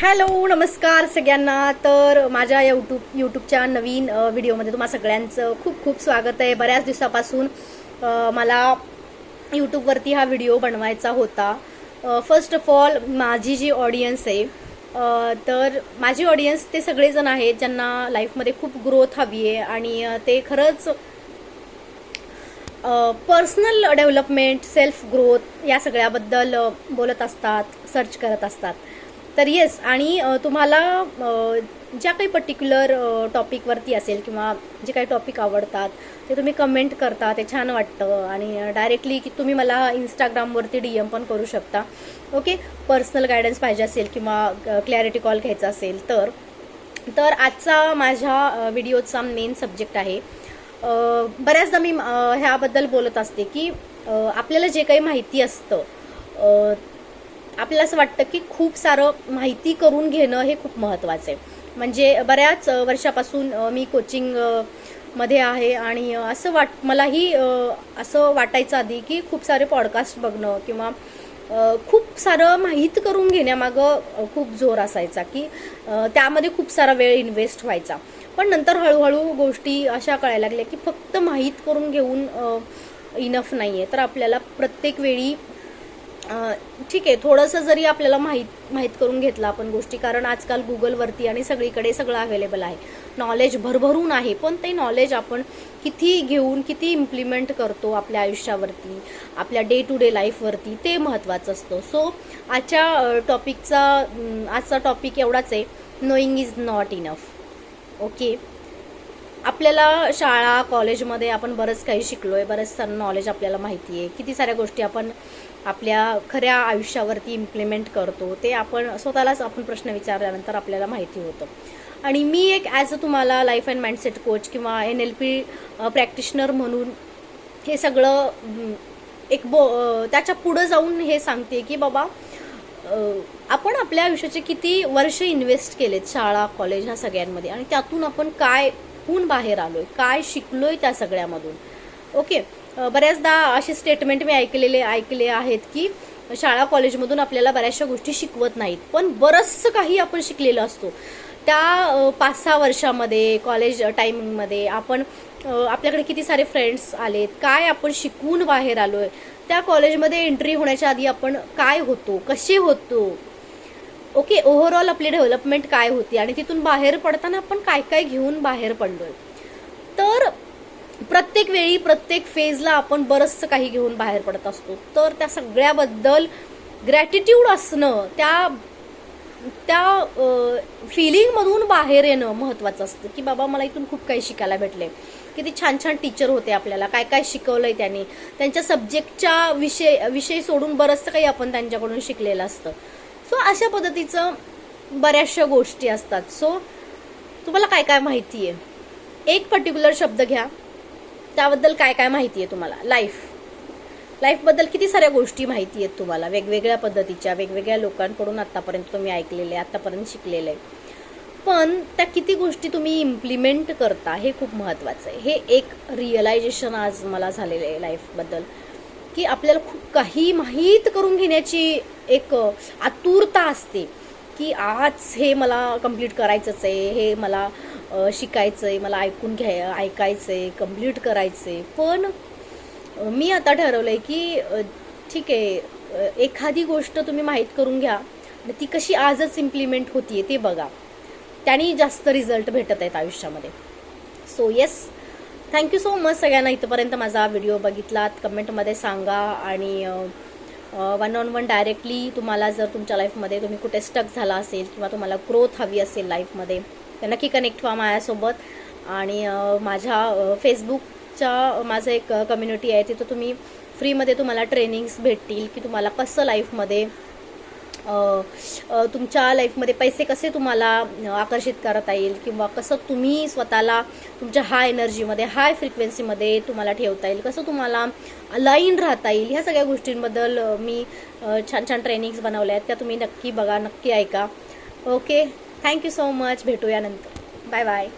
Hello नमस्कार सगळ्यांना. तर माझ्या यूट्यूब यूट्यूबच्या नवीन व्हिडिओमध्ये तुम्हा सगळ्यांचं खूप खूप स्वागत आहे. बऱ्याच दिवसापासून मला यूट्यूबवरती हा व्हिडिओ बनवायचा होता. फर्स्ट ऑफ ऑल माझी जी ऑडियन्स आहे तर माझी ऑडियन्स ते सगळेजण आहेत ज्यांना लाईफमध्ये खूप ग्रोथ हवी आहे आणि ते खरंच पर्सनल डेव्हलपमेंट सेल्फ ग्रोथ या सगळ्याबद्दल बोलत असतात सर्च करत असतात. तर येस आणि तुम्हाला ज्या काही पर्टिक्युलर टॉपिकवरती असेल किंवा जे काही टॉपिक आवडतात ते तुम्ही कमेंट करता ते छान वाटतं. आणि डायरेक्टली की तुम्ही मला इंस्टाग्रामवरती डी एम पण करू शकता. ओके पर्सनल गायडन्स पाहिजे असेल किंवा क्लॅरिटी कॉल घ्यायचा असेल तर. तर आजचा माझ्या व्हिडिओचा मेन सब्जेक्ट आहे बऱ्याचदा मी ह्याबद्दल बोलत असते की आपल्याला जे काही माहिती असतं आपल्याला असं वाटतं की खूप सारं माहिती करून घेणं हे खूप महत्त्वाचं आहे. म्हणजे बऱ्याच वर्षापासून मी कोचिंगमध्ये आहे आणि असं वाट मलाही असं वाटायचं आधी की खूप सारे पॉडकास्ट बघणं किंवा खूप सारं माहीत करून घेण्यामागं खूप जोर असायचा की त्यामध्ये खूप सारा वेळ इन्व्हेस्ट व्हायचा. पण नंतर हळूहळू गोष्टी अशा कळायला लागल्या की फक्त माहीत करून घेऊन इनफ नाही आहे तर आपल्याला प्रत्येक वेळी ठीक आहे थोडंसं जरी आपल्याला माहीत माहीत करून घेतलं आपण गोष्टी कारण आजकाल गुगलवरती आणि सगळीकडे सगळं अवेलेबल आहे. नॉलेज भरभरून आहे पण ते नॉलेज आपण किती घेऊन किती इम्प्लिमेंट करतो आपल्या आयुष्यावरती आपल्या डे टू डे लाईफवरती ते महत्त्वाचं असतं. सो आजच्या टॉपिकचा आजचा टॉपिक एवढाच आहे knowing is not enough okay आपल्याला शाळा कॉलेजमध्ये आपण बरंच काही शिकलोय बरंच सारं नॉलेज आपल्याला माहिती आहे. किती साऱ्या गोष्टी आपण आपल्या खऱ्या आयुष्यावरती इम्प्लिमेंट करतो ते आपण स्वतःलाच आपण प्रश्न विचारल्यानंतर आपल्याला माहिती होतं. आणि मी एक ॲज अ तुम्हाला लाईफ अँड माइंडसेट कोच किंवा एन एल पी प्रॅक्टिशनर म्हणून हे सगळं एक बो त्याच्या पुढं जाऊन हे सांगते की बाबा आपण आपल्या आयुष्याचे किती वर्ष इन्व्हेस्ट केलेत शाळा कॉलेज ह्या सगळ्यांमध्ये आणि त्यातून आपण काय होऊन बाहेर आलोय काय शिकलोय त्या सगळ्यामधून. ओके बऱ्याचदा असे स्टेटमेंट मी ऐकलेले ऐकले आहेत की शाळा कॉलेजमधून आपल्याला बऱ्याचशा गोष्टी शिकवत नाहीत. पण बरंचसं काही आपण शिकलेलं असतो. त्या पाच सहा वर्षामध्ये कॉलेज टायमिंगमध्ये आपण आपल्याकडे किती सारे फ्रेंड्स आलेत काय आपण शिकून बाहेर आलो आहे त्या कॉलेजमध्ये एंट्री होण्याच्या आधी आपण काय होतो कसे होतो? ओके ओव्हरऑल आपली डेव्हलपमेंट काय होती? आणि तिथून बाहेर पडताना आपण काय काय घेऊन बाहेर पडलोय? तर प्रत्येक वेळी प्रत्येक फेजला आपण बरंचसं काही घेऊन बाहेर पडत असतो. तर त्या सगळ्याबद्दल ग्रॅटिट्यूड असणं त्या त्या फिलिंगमधून बाहेर येणं महत्त्वाचं असतं. की बाबा मला इथून खूप काही शिकायला भेटले किती छान छान टीचर होते आपल्याला. काय काय शिकवलंय त्यांनी. त्यांच्या सब्जेक्टच्या विषय विषय सोडून बरंचसं काही आपण त्यांच्याकडून शिकलेलं असतं. सो अशा पद्धतीचं बऱ्याचशा गोष्टी असतात. सो तुम्हाला काय काय माहिती आहे एक पर्टिक्युलर शब्द घ्या. त्याबद्दल काय काय माहिती आहे तुम्हाला? लाईफ लाईफबद्दल किती साऱ्या गोष्टी माहिती आहेत तुम्हाला? वेगवेगळ्या पद्धतीच्या वेगवेगळ्या लोकांकडून आत्तापर्यंत तुम्ही ऐकलेले आत्तापर्यंत शिकलेले पण त्या किती गोष्टी तुम्ही इम्प्लिमेंट करता हे खूप महत्त्वाचं आहे. हे एक रिअलायझेशन आज मला झालेलं आहे लाईफबद्दल की आपल्याला खूप काही माहीत करून घेण्याची एक आतुरता असते. की आज हे मला कंप्लीट करायचंच आहे हे मला शिकायचं आहे मला ऐकून घ्याय ऐकायचं आहे कंप्लीट करायचं आहे पण मी आता ठरवलं आहे की ठीक आहे एखादी गोष्ट तुम्ही माहीत करून घ्या आणि ती कशी आजच इम्प्लिमेंट होतीये ते बघा. त्याने जास्त रिझल्ट भेटत आहेत आयुष्यामध्ये. So yes thank you so much सगळ्यांना इथंपर्यंत माझा व्हिडिओ बघितलात कमेंटमध्ये सांगा आणि वन ऑन वन डायरेक्टली तुम्हाला जर तुमच्या लाईफमध्ये तुम्ही कुठे स्टक झाला असेल किंवा तुम्हाला ग्रोथ हवी असेल लाईफमध्ये तर नक्की कनेक्ट व्हा माझ्यासोबत. आणि माझ्या फेसबुकच्या माझं एक कम्युनिटी आहे तिथं तुम्ही फ्रीमध्ये तुम्हाला ट्रेनिंग्स भेटतील की तुम्हाला कसं लाईफमध्ये तुमच्या लाईफमध्ये पैसे कसे तुम्हाला आकर्षित करता येईल किंवा कसं तुम्ही स्वतःला तुमच्या हाय एनर्जीमध्ये हाय फ्रिक्वेन्सीमध्ये तुम्हाला ठेवता येईल कसं तुम्हाला लाईन राहता येईल ह्या सगळ्या गोष्टींबद्दल मी छान छान ट्रेनिंग्स बनवल्या आहेत त्या तुम्ही नक्की बघा नक्की ऐका. ओके थँक्यू सो मच भेटूया नंतर बाय बाय